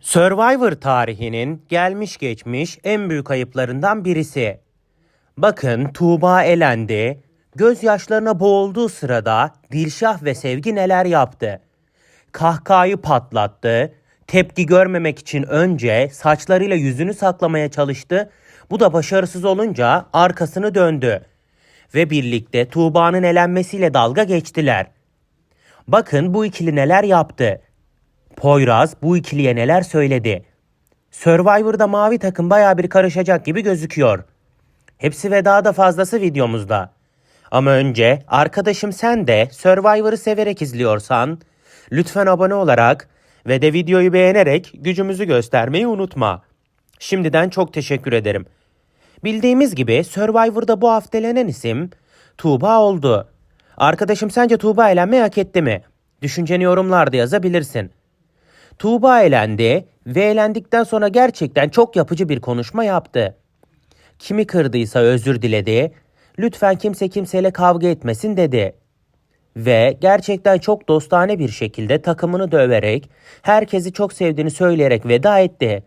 Survivor tarihinin gelmiş geçmiş en büyük ayıplarından birisi. Bakın Tuğba elendi. Gözyaşlarına boğulduğu sırada Dilşah ve Sevgi neler yaptı? Kahkahayı patlattı. Tepki görmemek için önce saçlarıyla yüzünü saklamaya çalıştı. Bu da başarısız olunca arkasını döndü. Ve birlikte Tuğba'nın elenmesiyle dalga geçtiler. Bakın bu ikili neler yaptı. Poyraz bu ikiliye neler söyledi. Survivor'da mavi takım baya bir karışacak gibi gözüküyor. Hepsi ve daha da fazlası videomuzda. Ama önce arkadaşım sen de Survivor'ı severek izliyorsan lütfen abone olarak ve de videoyu beğenerek gücümüzü göstermeyi unutma. Şimdiden çok teşekkür ederim. Bildiğimiz gibi Survivor'da bu hafta elenen isim Tuğba oldu. Arkadaşım sence Tuğba elenmeyi hak etti mi? Düşünceni yorumlarda yazabilirsin. Tuğba elendi ve elendikten sonra gerçekten çok yapıcı bir konuşma yaptı. Kimi kırdıysa özür diledi. Lütfen kimse kimseyle kavga etmesin dedi. Ve gerçekten çok dostane bir şekilde takımını döverek, herkesi çok sevdiğini söyleyerek veda etti.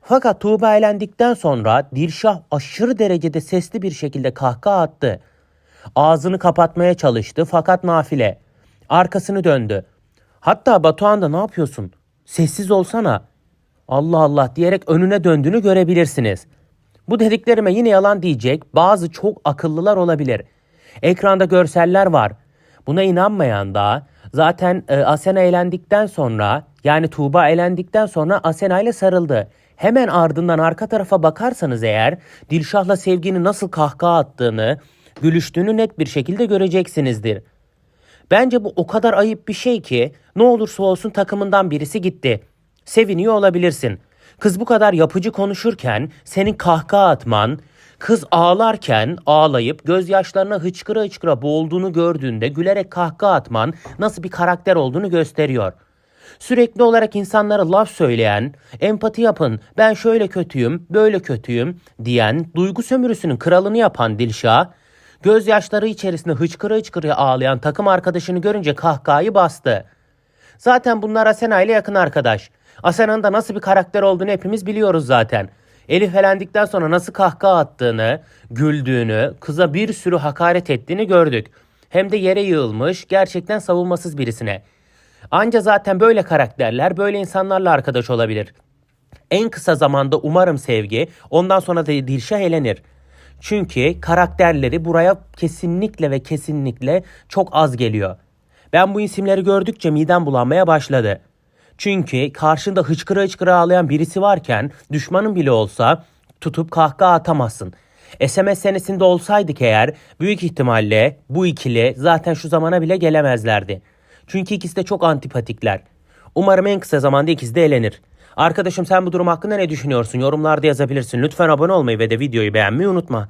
Fakat Tuğba elendikten sonra Dilşah aşırı derecede sesli bir şekilde kahkaha attı. Ağzını kapatmaya çalıştı fakat nafile. Arkasını döndü. Hatta Batuhan da ne yapıyorsun? Sessiz olsana. Allah Allah diyerek önüne döndüğünü görebilirsiniz. Bu dediklerime yine yalan diyecek bazı çok akıllılar olabilir. Ekranda görseller var. Buna inanmayan da zaten e, Asena eğlendikten sonra yani Tuğba eğlendikten sonra Asena ile sarıldı. Hemen ardından arka tarafa bakarsanız eğer Dilşah'la Sevgi'nin nasıl kahkaha attığını, gülüştüğünü net bir şekilde göreceksinizdir. Bence bu o kadar ayıp bir şey ki ne olursa olsun takımından birisi gitti. Seviniyor olabilirsin. Kız bu kadar yapıcı konuşurken senin kahkaha atman, kız ağlarken ağlayıp gözyaşlarına hıçkıra hıçkıra boğulduğunu gördüğünde gülerek kahkaha atman nasıl bir karakter olduğunu gösteriyor. Sürekli olarak insanlara laf söyleyen, empati yapın, ben şöyle kötüyüm, böyle kötüyüm diyen, duygu sömürüsünün kralını yapan Dilşah, gözyaşları içerisinde hıçkıra hıçkıra ağlayan takım arkadaşını görünce kahkahayı bastı. Zaten bunlar Asena ile yakın arkadaş. Asena'nın da nasıl bir karakter olduğunu hepimiz biliyoruz zaten. Elif elendikten sonra nasıl kahkaha attığını, güldüğünü, kıza bir sürü hakaret ettiğini gördük. Hem de yere yığılmış, gerçekten savunmasız birisine. Anca zaten böyle karakterler, böyle insanlarla arkadaş olabilir. En kısa zamanda umarım sevgi, ondan sonra da Dilşah elenir. Çünkü karakterleri buraya kesinlikle ve kesinlikle çok az geliyor. Ben bu isimleri gördükçe midem bulanmaya başladı. Çünkü karşında hıçkıra hıçkıra ağlayan birisi varken düşmanın bile olsa tutup kahkaha atamazsın. SMS senesinde olsaydık eğer büyük ihtimalle bu ikili zaten şu zamana bile gelemezlerdi. Çünkü ikisi de çok antipatikler. Umarım en kısa zamanda ikisi de elenir. Arkadaşım sen bu durum hakkında ne düşünüyorsun? Yorumlarda yazabilirsin. Lütfen abone olmayı ve de videoyu beğenmeyi unutma.